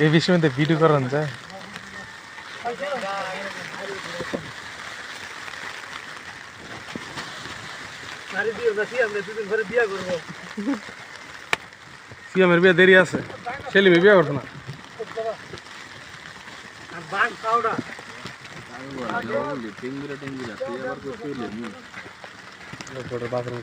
এই বিষয়ে ভিডিও করান যায় সিএমের বিয়ে দেরি আছে সেলিমে বিয়ে করছে না। বাথরুম।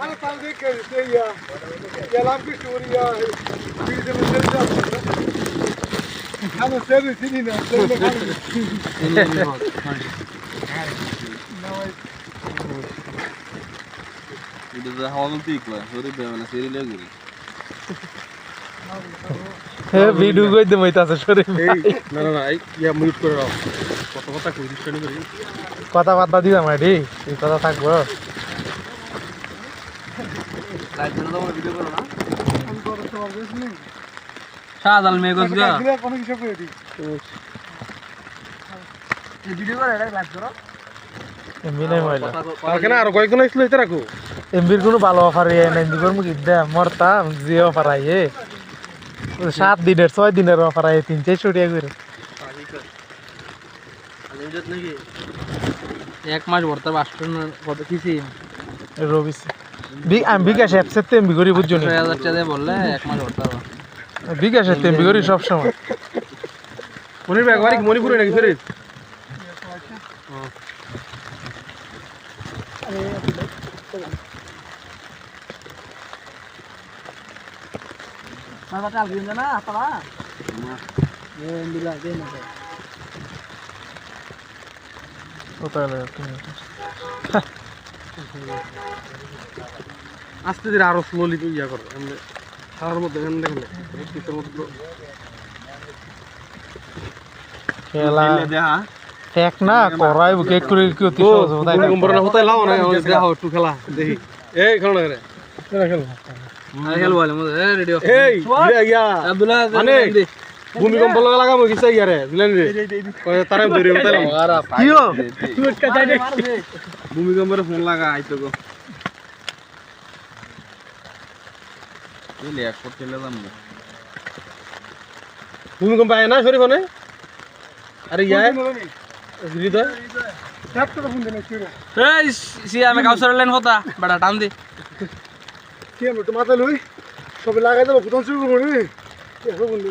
أنا طالبين كنسية يا لامك سوريا في المسلسل أنا سر سنين إذا حاولت تيكلا سوري بيعمل سيري لا قولي ভিডিও কই দে মইতাছে শরীফ না না না ইয়া মিউট করে রাখ কত কথা কই দিছ কেন করি কথা বার্তা দিবা মাইডি এই কথা থাকব। শাহজাল মেগজ গা। এমবি নাই মহিলা কালকে না আরও কয়েকজন আসলো এটা রাখো? এমবির কোনো ভালো অফার ইয়ে নাই দিগর মুখ ইদ্দা মরতাম যে অফার আইয়ে সাত দিনের ছয় দিনের অফার আইয়ে তিন চারশো টাকা করে। এক মাস ভর্তা বাস্টন কত কিছি রবিস বি- আমি বিকাশ অ্যাপসের তো এমবি করি বুঝছ ছয় হাজার টাকা বললে এক মাস ভর্তা বিকাশের তো এমবি করি সবসময় মনির ব্যাগ বাড়ি মণিপুরে নাকি শরীর কোথায় লাগে তুমি? আস্তে ধীরে আরও স্লোলি ইয়া করো এমনি সারার মধ্যে এখানে দেখলে পিসের মধ্যে খেলা ঠেক না করাই কেক করে কি অতি সহজ বোধ না। গম্বর না হতে লাও না দেখো একটু খেলা দেখি। এই খেলো না রে খেলো। আর খেলব। বলে মধ্যে এ এই আব্দুল্লাহ মানে ভূমিকম্প লাগা লাগাম গেছে ইয়ারে বুঝলেন রে তারে ধরে উঠাইলাম কিও ভূমিকম্পের ফোন লাগা আইতো গো। এলে এক করতে লাগাম না? ভূমিকম্প আয় না শরীফ মানে আরে ইয়া হৃদয়। এই সি আমি কাউসার লেন হতা বড় টান দে। কি আমি তো মাথা লই সব লাগাই দেবো প্রথম শুরু করব বন্ধু